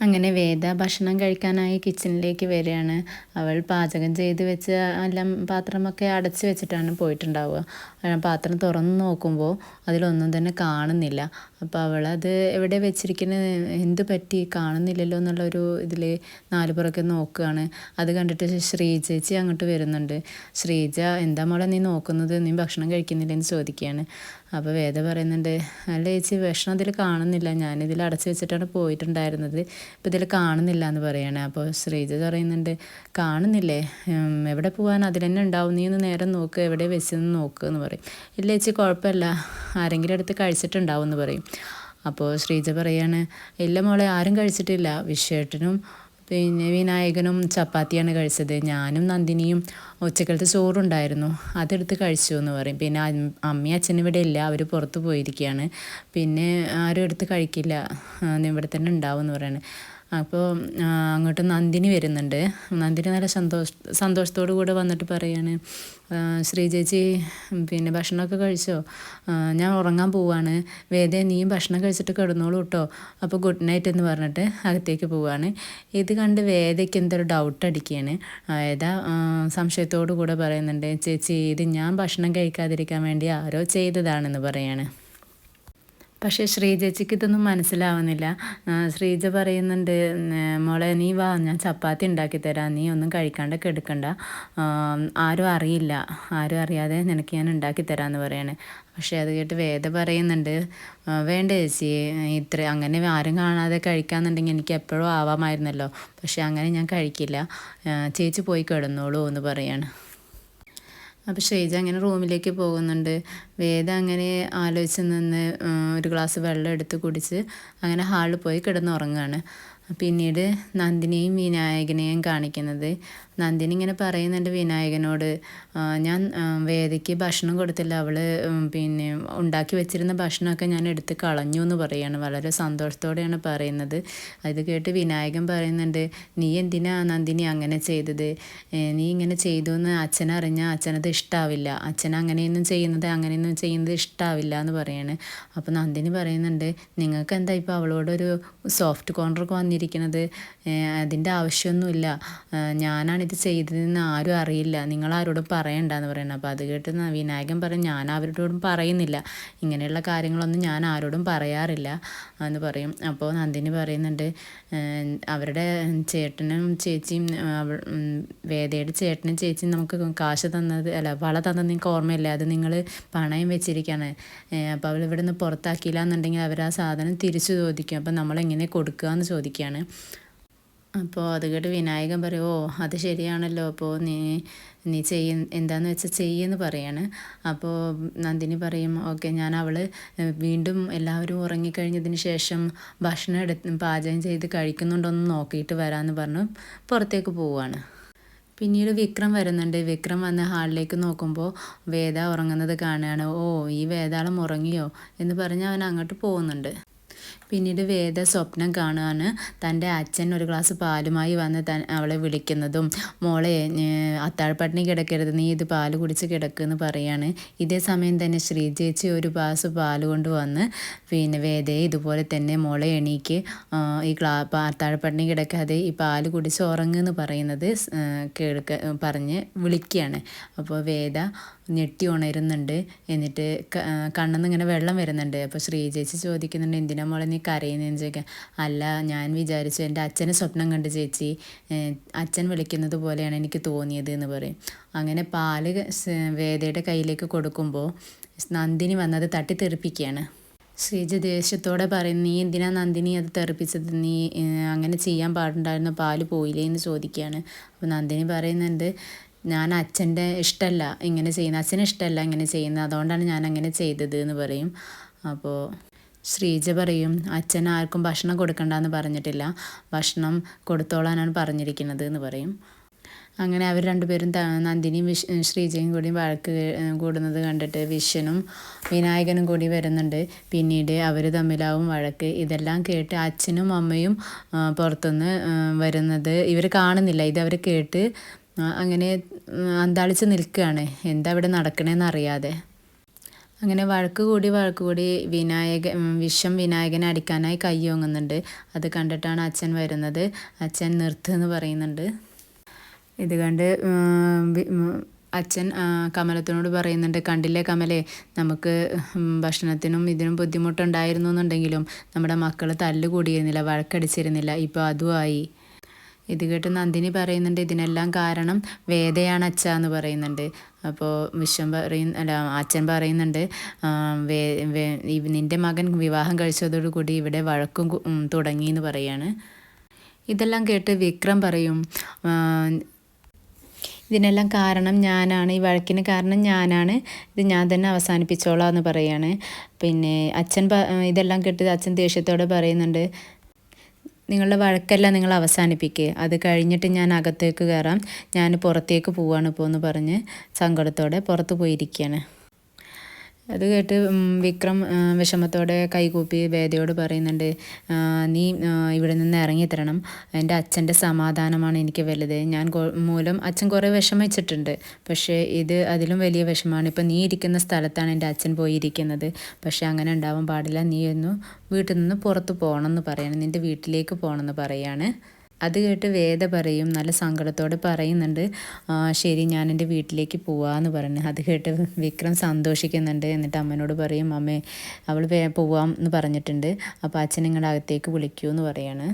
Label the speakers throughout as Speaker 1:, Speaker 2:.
Speaker 1: അങ്ങനെ വേദ ഭക്ഷണം കഴിക്കാനായി കിച്ചണിലേക്ക് വരികയാണ്. അവൾ പാചകം ചെയ്ത് വെച്ച് എല്ലാം പാത്രമൊക്കെ അടച്ച് വെച്ചിട്ടാണ് പോയിട്ടുണ്ടാവുക. പാത്രം തുറന്ന് നോക്കുമ്പോൾ അതിലൊന്നും തന്നെ കാണുന്നില്ല. അപ്പോൾ അവളത് എവിടെ വെച്ചിരിക്കുന്നത് എന്ത് പറ്റി? കാണുന്നില്ലല്ലോ എന്നുള്ളൊരു ഇതിൽ നാലു പുറക്കെ നോക്കുകയാണ് അത് കണ്ടിട്ട് ശ്രീജേച്ചി അങ്ങോട്ട് വരുന്നുണ്ട്. ശ്രീജ എന്താ മോളെ നീ നോക്കുന്നത്? നീ ഭക്ഷണം കഴിക്കുന്നില്ലെന്ന് ചോദിക്കുകയാണ്. അപ്പോൾ വേദ പറയുന്നുണ്ട് അല്ല ചേച്ചി ഭക്ഷണം അതിൽ കാണുന്നില്ല. ഞാനിതിൽ അടച്ചു വെച്ചിട്ടാണ് പോയിട്ടുണ്ടായിരുന്നത്. ഇപ്പോൾ ഇതിൽ കാണുന്നില്ല എന്ന് പറയുകയാണ് അപ്പോൾ ശ്രീജ പറയുന്നുണ്ട് കാണുന്നില്ലേ? എവിടെ പോകാൻ അതിൽ തന്നെ ഉണ്ടാവും. നീ ഒന്ന് നേരം നോക്ക്. എവിടെ വെച്ചെന്ന് നോക്ക് എന്ന് പറയും. ഇല്ല ചേച്ചി കുഴപ്പമില്ല. ആരെങ്കിലും അടുത്ത് കഴിച്ചിട്ടുണ്ടാവും എന്ന് പറയും. അപ്പോൾ ശ്രീജ പറയാണ് ഇല്ല മോളെ ആരും കഴിച്ചിട്ടില്ല. വിഷേട്ടനും പിന്നെ വിനായകനും ചപ്പാത്തിയാണ് കഴിച്ചത്. ഞാനും നന്ദിനിയും ഉച്ചക്കലത്തെ ചോറുണ്ടായിരുന്നു. അതെടുത്ത് കഴിച്ചു എന്ന് പറയും. പിന്നെ അമ്മയും അച്ഛനും ഇവിടെ ഇല്ല. അവർ പുറത്ത് പോയിരിക്കുകയാണ്. പിന്നെ ആരും എടുത്ത് കഴിക്കില്ല. ഇവിടെ തന്നെ ഉണ്ടാവും എന്ന് പറയുന്നത് അപ്പോൾ അങ്ങോട്ട് നന്ദിനി വരുന്നുണ്ട്. നന്ദിനി നല്ല സന്തോഷ സന്തോഷത്തോടു കൂടെ വന്നിട്ട് പറയാണ് ശ്രീ ചേച്ചി പിന്നെ ഭക്ഷണമൊക്കെ കഴിച്ചോ? ഞാൻ ഉറങ്ങാൻ പോവാണ്. വേദ നീയും ഭക്ഷണം കഴിച്ചിട്ട് കിടന്നോളൂ കേട്ടോ. അപ്പോൾ ഗുഡ് നൈറ്റ് എന്ന് പറഞ്ഞിട്ട് അകത്തേക്ക് പോവാണ്. ഇത് കണ്ട് വേദയ്ക്ക് എന്തൊരു ഡൗട്ട് അടിക്കുകയാണ്. വേദ സംശയത്തോടു കൂടെ പറയുന്നുണ്ട് ചേച്ചി ഇത് ഞാൻ ഭക്ഷണം കഴിക്കാതിരിക്കാൻ വേണ്ടി ആരോ ചെയ്തതാണെന്ന് പറയാണ്. പക്ഷേ ശ്രീജയ്ക്ക് ഇതൊന്നും മനസ്സിലാവുന്നില്ല. ശ്രീജ പറയുന്നുണ്ട് മോളെ നീ വാ ഞാൻ ചപ്പാത്തി ഉണ്ടാക്കി തരാം നീ ഒന്നും കഴിക്കാണ്ട് കെടുക്കണ്ട. ആരും അറിയില്ല. ആരും അറിയാതെ നിനക്ക് ഞാൻ ഉണ്ടാക്കി തരാമെന്ന് പറയാണ്. പക്ഷേ അത് കേട്ട് വേദ പറയുന്നുണ്ട് വേണ്ട ചേച്ചി ഇത്ര അങ്ങനെ ആരും കാണാതെ കഴിക്കാന്നുണ്ടെങ്കിൽ എനിക്ക് എപ്പോഴും ആവാമായിരുന്നല്ലോ. പക്ഷേ അങ്ങനെ ഞാൻ കഴിക്കില്ല. ചേച്ചി പോയി കിടന്നോളൂ എന്ന് പറയാണ്. അപ്പോൾ ഷെയ്ജ അങ്ങനെ റൂമിലേക്ക് പോകുന്നുണ്ട്. വേദ അങ്ങനെ ആലോചിച്ച് നിന്ന് ഒരു ഗ്ലാസ് വെള്ളം എടുത്ത് കുടിച്ച് അങ്ങനെ ഹാളിൽ പോയി കിടന്നുറങ്ങുകയാണ് പിന്നീട് നന്ദിനെയും വിനായകനെയും കാണിക്കുന്നത്. നന്ദിനി ഇങ്ങനെ പറയുന്നുണ്ട് വിനായകനോട്. ഞാൻ വേദയ്ക്ക് ഭക്ഷണം കൊടുത്തില്ല. അവൾ പിന്നെ ഉണ്ടാക്കി വെച്ചിരുന്ന ഭക്ഷണമൊക്കെ ഞാൻ എടുത്ത് കളഞ്ഞു എന്ന് പറയാണ്. വളരെ സന്തോഷത്തോടെയാണ് പറയുന്നത്. അത് കേട്ട് വിനായകൻ പറയുന്നുണ്ട് നീ എന്തിനാ നന്ദിനി അങ്ങനെ ചെയ്തത്? നീ ഇങ്ങനെ ചെയ്തു എന്ന് അച്ഛനറിഞ്ഞാൽ അച്ഛനത് ഇഷ്ടാവില്ല. അച്ഛൻ അങ്ങനെയൊന്നും ചെയ്യുന്നത് അങ്ങനെയൊന്നും ചെയ്യുന്നത് ഇഷ്ടാവില്ല എന്ന് പറയാണ്. അപ്പോൾ നന്ദിനി പറയുന്നുണ്ട് നിങ്ങൾക്ക് എന്താ ഇപ്പോൾ അവളോടൊരു സോഫ്റ്റ് കോർണറൊക്കെ വന്നിരിക്കുന്നത് അതിന്റെ ആവശ്യമൊന്നുമില്ല. ഞാനാണ് ഇത് ചെയ്തതെന്ന് ആരും അറിയില്ല. നിങ്ങൾ ആരോടും പറയണ്ടെന്ന് പറയുന്നത് അപ്പോൾ അത് കേട്ട് വിനായകൻ പറയും ഞാൻ അവരോടും പറയുന്നില്ല. ഇങ്ങനെയുള്ള കാര്യങ്ങളൊന്നും ഞാൻ ആരോടും പറയാറില്ല എന്ന് പറയും. അപ്പോൾ നന്ദിനി പറയുന്നുണ്ട് അവരുടെ ചേട്ടനും ചേച്ചിയും വേദയുടെ ചേട്ടനും ചേച്ചിയും നമുക്ക് കാശ് തന്നത് അല്ല വള തന്നത് നിങ്ങൾക്ക് ഓർമ്മയില്ല? അത് നിങ്ങൾ പണയം വെച്ചിരിക്കുകയാണ് അപ്പോൾ അവൾ ഇവിടെ നിന്ന് പുറത്താക്കിയില്ല എന്നുണ്ടെങ്കിൽ അവർ ആ സാധനം തിരിച്ചു ചോദിക്കും. അപ്പോൾ നമ്മളെങ്ങനെ കൊടുക്കുക എന്ന് ചോദിക്കുകയാണ്. അപ്പോൾ അത് കേട്ട് വിനായകൻ പറയും ഓ അത് ശരിയാണല്ലോ. അപ്പോൾ നീ നീ ചെയ്യ എന്താന്ന് വെച്ചാൽ ചെയ്യുമെന്ന് പറയാണ്. അപ്പോൾ നന്ദിനി പറയും ഓക്കെ ഞാൻ അവൾ വീണ്ടും എല്ലാവരും ഉറങ്ങിക്കഴിഞ്ഞതിന് ശേഷം ഭക്ഷണം എടുത്ത് പാചകം ചെയ്ത് കഴിക്കുന്നുണ്ടോയെന്ന് നോക്കിയിട്ട് വരാമെന്ന് പറഞ്ഞു പുറത്തേക്ക് പോവുകയാണ് പിന്നീട് വിക്രം വരുന്നുണ്ട്. വിക്രം വന്ന് ഹാളിലേക്ക് നോക്കുമ്പോൾ വേദ ഉറങ്ങുന്നത് കാണുകയാണ്. ഓ ഈ വേദാളം ഉറങ്ങിയോ? എന്ന് പറഞ്ഞ് അവൻ അങ്ങോട്ട് പോകുന്നുണ്ട്. പിന്നീട് വേദ സ്വപ്നം കാണുകയാണ്. തന്റെ അച്ഛൻ ഒരു ഗ്ലാസ് പാലുമായി വന്ന് തൻ അവളെ വിളിക്കുന്നതും മോളെ അത്താഴപ്പട്ടിണി കിടക്കരുത് നീ ഇത് പാൽ കുടിച്ച് കിടക്കുമെന്ന് പറയാണ്. ഇതേ സമയം തന്നെ ശ്രീജേച്ചി ഒരു ഗ്ലാസ് പാൽ കൊണ്ടുവന്ന് പിന്നെ വേദയെ ഇതുപോലെ തന്നെ മോളെ എണീക്ക്. ഈ ക്ലാ അത്താഴപ്പട്ടിണി കിടക്കാതെ ഈ പാൽ കുടിച്ച് ഉറങ്ങുമെന്ന് പറയുന്നത് കേൾക്ക പറഞ്ഞ് വിളിക്കുകയാണ് അപ്പോൾ വേദ ഞെട്ടി ഉണരുന്നുണ്ട്. എന്നിട്ട് കണ്ണെന്ന് ഇങ്ങനെ വെള്ളം വരുന്നുണ്ട്. അപ്പോൾ ശ്രീജേച്ചി ചോദിക്കുന്നുണ്ട് എന്തിനാ മോളെ നീ കരയുന്നതെന്ന് ചോദിക്കാം അല്ല ഞാൻ വിചാരിച്ചു എന്റെ അച്ഛനെ സ്വപ്നം കണ്ട് ചേച്ചി അച്ഛൻ വിളിക്കുന്നത് പോലെയാണ് എനിക്ക് തോന്നിയത് എന്ന് പറയും. അങ്ങനെ പാൽ വേദയുടെ കയ്യിലേക്ക് കൊടുക്കുമ്പോൾ നന്ദിനി വന്നത് തട്ടി തെറിപ്പിക്കുകയാണ് ശ്രീജ ദേഷ്യത്തോടെ പറയും നീ എന്തിനാ നന്ദിനി അത് തെറിപ്പിച്ചത്? നീ അങ്ങനെ ചെയ്യാൻ പാടുണ്ടായിരുന്ന? പാൽ പോയില്ലേ? എന്ന് ചോദിക്കുകയാണ്. അപ്പോൾ നന്ദിനി പറയുന്നുണ്ട് ഞാൻ അച്ഛന്റെ ഇഷ്ടമല്ല ഇങ്ങനെ ചെയ്യുന്ന അച്ഛന് ഇഷ്ടമല്ല ഇങ്ങനെ ചെയ്യുന്നത് അതുകൊണ്ടാണ് ഞാൻ അങ്ങനെ ചെയ്തത് എന്ന് പറയും. അപ്പോൾ ശ്രീജ പറയും അച്ഛൻ ആർക്കും ഭക്ഷണം കൊടുക്കണ്ടെന്ന് പറഞ്ഞിട്ടില്ല. ഭക്ഷണം കൊടുത്തോളാനാണ് പറഞ്ഞിരിക്കുന്നത് എന്ന് പറയും. അങ്ങനെ അവർ രണ്ടുപേരും നന്ദിനിയും വിഷ് ശ്രീജയും കൂടി വഴക്ക് കൂടുന്നത് കണ്ടിട്ട് വിശ്വനും വിനായകനും കൂടി വരുന്നുണ്ട്. പിന്നീട് അവർ തമ്മിലാവും വഴക്ക്. ഇതെല്ലാം കേട്ട് അച്ഛനും അമ്മയും പുറത്തുനിന്ന് വരുന്നത് ഇവർ കാണുന്നില്ല. ഇത് അവർ കേട്ട് അങ്ങനെ അന്താളിച്ച് നിൽക്കുകയാണ്. എന്താ ഇവിടെ നടക്കണേന്ന് അറിയാതെ. അങ്ങനെ വഴക്ക് കൂടി വഴക്ക് കൂടി വിനായക വിഷം വിനായകനെ അടിക്കാനായി കൈ ഓങ്ങുന്നുണ്ട്. അത് കണ്ടിട്ടാണ് അച്ഛൻ വരുന്നത്. അച്ഛൻ നിർത്ത് എന്ന് പറയുന്നുണ്ട്. ഇത് കണ്ട് അച്ഛൻ കമലത്തിനോട് പറയുന്നുണ്ട് കണ്ടില്ലേ കമലെ നമുക്ക് ഭക്ഷണത്തിനും ഇതിനും ബുദ്ധിമുട്ടുണ്ടായിരുന്നു എന്നുണ്ടെങ്കിലും നമ്മുടെ മക്കൾ തല്ലുകൂടിയിരുന്നില്ല വഴക്കടിച്ചിരുന്നില്ല ഇപ്പോൾ അതുമായി ഇത് കേട്ട് നന്ദിനി പറയുന്നുണ്ട് ഇതിനെല്ലാം കാരണം വേദയാണ് അച്ഛ എന്ന് പറയുന്നുണ്ട്. അപ്പോൾ വിശ്വം പറയുന്ന അല്ല അച്ഛൻ പറയുന്നുണ്ട് നിന്റെ മകൻ വിവാഹം കഴിച്ചതോടുകൂടി ഇവിടെ വഴക്കും തുടങ്ങി എന്ന് പറയാണ്. ഇതെല്ലാം കേട്ട് വിക്രം പറയും ഇതിനെല്ലാം കാരണം ഞാനാണ് ഈ വഴക്കിന് കാരണം ഞാനാണ് ഇത് ഞാൻ തന്നെ അവസാനിപ്പിച്ചോളാം എന്ന് പറയാണ്. പിന്നെ അച്ഛൻ ഇതെല്ലാം കേട്ട് അച്ഛൻ ദേഷ്യത്തോടെ പറയുന്നുണ്ട് നിങ്ങളുടെ വഴക്കെല്ലാം നിങ്ങൾ അവസാനിപ്പിക്കുക അത് കഴിഞ്ഞിട്ട് ഞാൻ അകത്തേക്ക് കയറാം. ഞാൻ പുറത്തേക്ക് പോവാണ് ഇപ്പോൾ എന്ന് പറഞ്ഞ് സങ്കടത്തോടെ പുറത്ത് പോയിരിക്കുകയാണ് അത് കേട്ട് വിക്രം വിഷമത്തോടെ കൈകൂപ്പി വേദയോട് പറയുന്നുണ്ട് നീ ഇവിടെ നിന്ന് ഇറങ്ങി തരണം എന്റെ അച്ഛന്റെ സമാധാനമാണ് എനിക്ക് വലുത്. ഞാൻ മൂലം അച്ഛൻ കുറേ വിഷമിച്ചിട്ടുണ്ട്. പക്ഷേ ഇത് അതിലും വലിയ വിഷമമാണ്. ഇപ്പം നീ ഇരിക്കുന്ന സ്ഥലത്താണ് എന്റെ അച്ഛൻ പോയിരിക്കുന്നത്. പക്ഷേ അങ്ങനെ ഉണ്ടാവാൻ പാടില്ല. നീ ഒന്ന് വീട്ടിൽ നിന്ന് പുറത്ത് പോകണം എന്ന് പറയണം. നിന്റെ വീട്ടിലേക്ക് പോകണം എന്ന് പറയാണ്. അത് കേട്ട് വേദ പറയും നല്ല സങ്കടത്തോടെ പറയുന്നുണ്ട് ശരി ഞാൻ എന്റെ വീട്ടിലേക്ക് പോവാന്ന് പറഞ്ഞു. അത് കേട്ട് വിക്രം സന്തോഷിക്കുന്നുണ്ട് എന്നിട്ട് അമ്മനോട് പറയും അമ്മേ അവൾ വേ പോവാം എന്ന് പറഞ്ഞിട്ടുണ്ട് അപ്പോൾ അച്ഛൻ നിങ്ങളുടെ അകത്തേക്ക് വിളിക്കൂ എന്ന് പറയാണ്.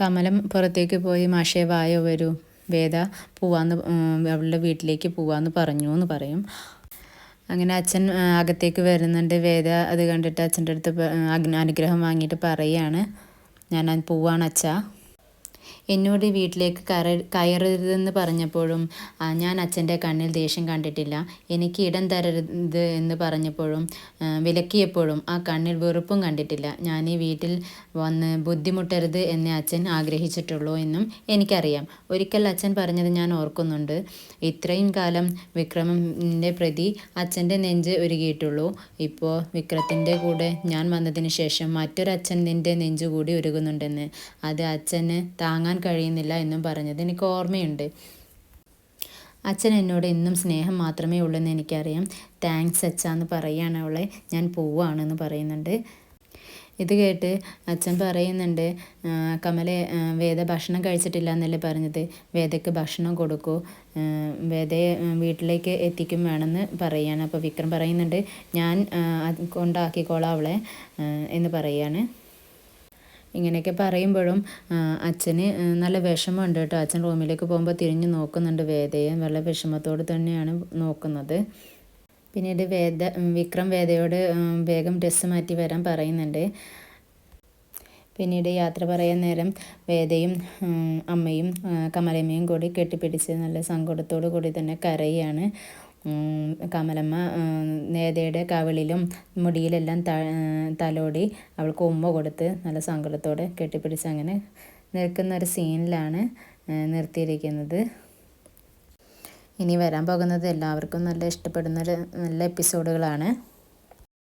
Speaker 1: കമലം പുറത്തേക്ക് പോയി മാഷേ വായോ വരൂ. വേദ പോവാന്ന് അവളുടെ വീട്ടിലേക്ക് പോവാന്ന് പറഞ്ഞു എന്ന് പറയും. അങ്ങനെ അച്ഛൻ അകത്തേക്ക് വരുന്നുണ്ട്. വേദ അത് കണ്ടിട്ട് അച്ഛന്റെ അടുത്ത് അനുഗ്രഹം വാങ്ങിയിട്ട് പറയാണ് ഞാൻ പോവാണ് അച്ഛാ. എന്നോട് വീട്ടിലേക്ക് കയറ കയറരുതെന്ന് പറഞ്ഞപ്പോഴും ഞാൻ അച്ഛന്റെ കണ്ണിൽ ദേഷ്യം കണ്ടിട്ടില്ല. എനിക്ക് ഇടം തരരുത് എന്ന് പറഞ്ഞപ്പോഴും വിലക്കിയപ്പോഴും ആ കണ്ണിൽ വെറുപ്പും കണ്ടിട്ടില്ല. ഞാൻ ഈ വീട്ടിൽ വന്ന് ബുദ്ധിമുട്ടരുത് എന്ന് അച്ഛൻ ആഗ്രഹിച്ചിട്ടുള്ളൂ എന്നും എനിക്കറിയാം. ഒരിക്കൽ അച്ഛൻ പറഞ്ഞത് ഞാൻ ഓർക്കുന്നുണ്ട്. ഇത്രയും കാലം വിക്രമിന്റെ പ്രതി അച്ഛന്റെ നെഞ്ച് ഒരുകിയിട്ടുള്ളൂ ഇപ്പോൾ വിക്രത്തിന്റെ കൂടെ ഞാൻ വന്നതിന് ശേഷം മറ്റൊരച്ഛൻ നിന്റെ നെഞ്ചുകൂടി ഒരുകുന്നുണ്ടെന്ന് അത് അച്ഛന് താങ്ങാൻ കഴിയുന്നില്ല എന്നും പറഞ്ഞത് എനിക്ക് ഓർമ്മയുണ്ട്. അച്ഛൻ എന്നോട് എന്നും സ്നേഹം മാത്രമേ ഉള്ളൂ എന്ന് എനിക്കറിയാം. താങ്ക്സ് അച്ഛ എന്ന് പറയുകയാണ് അവളെ. ഞാൻ പോവുകയാണെന്ന് പറയുന്നുണ്ട്. ഇത് കേട്ട് അച്ഛൻ പറയുന്നുണ്ട് കമലെ വേദ ഭക്ഷണം കഴിച്ചിട്ടില്ല എന്നല്ലേ പറഞ്ഞത്? വേദയ്ക്ക് ഭക്ഷണം കൊടുക്കൂ. വേദയെ വീട്ടിലേക്ക് എത്തിക്കും വേണമെന്ന് പറയുകയാണ് അപ്പോൾ വിക്രം പറയുന്നുണ്ട് ഞാൻ കൊണ്ടാക്കിക്കോളാം അവളെ എന്ന് പറയുകയാണ് ഇങ്ങനെയൊക്കെ പറയുമ്പോഴും അച്ഛന് നല്ല വിഷമമുണ്ട് കേട്ടോ. അച്ഛൻ റൂമിലേക്ക് പോകുമ്പോൾ തിരിഞ്ഞു നോക്കുന്നുണ്ട് വേദയെ വളരെ വിഷമത്തോട് തന്നെയാണ് നോക്കുന്നത്. പിന്നീട് വേദ വിക്രം വേദയോട് വേഗം ഡ്രസ്സ് മാറ്റി വരാൻ പറയുന്നുണ്ട്. പിന്നീട് യാത്ര പറയാൻ നേരം വേദയും അമ്മയും കമലമ്മയും കൂടി കെട്ടിപ്പിടിച്ച് നല്ല സങ്കടത്തോടു കൂടി തന്നെ കരയാണ്. കമലമ്മ നേതയുടെ കവിളിലും മുടിയിലെല്ലാം ത തലോടി അവൾക്ക് ഉമ്മ കൊടുത്ത് നല്ല സങ്കടത്തോടെ കെട്ടിപ്പിടിച്ച് അങ്ങനെ നിൽക്കുന്ന ഒരു സീനിലാണ് നിർത്തിയിരിക്കുന്നത്. ഇനി വരാൻ പോകുന്നത് എല്ലാവർക്കും നല്ല ഇഷ്ടപ്പെടുന്ന നല്ല എപ്പിസോഡുകളാണ്.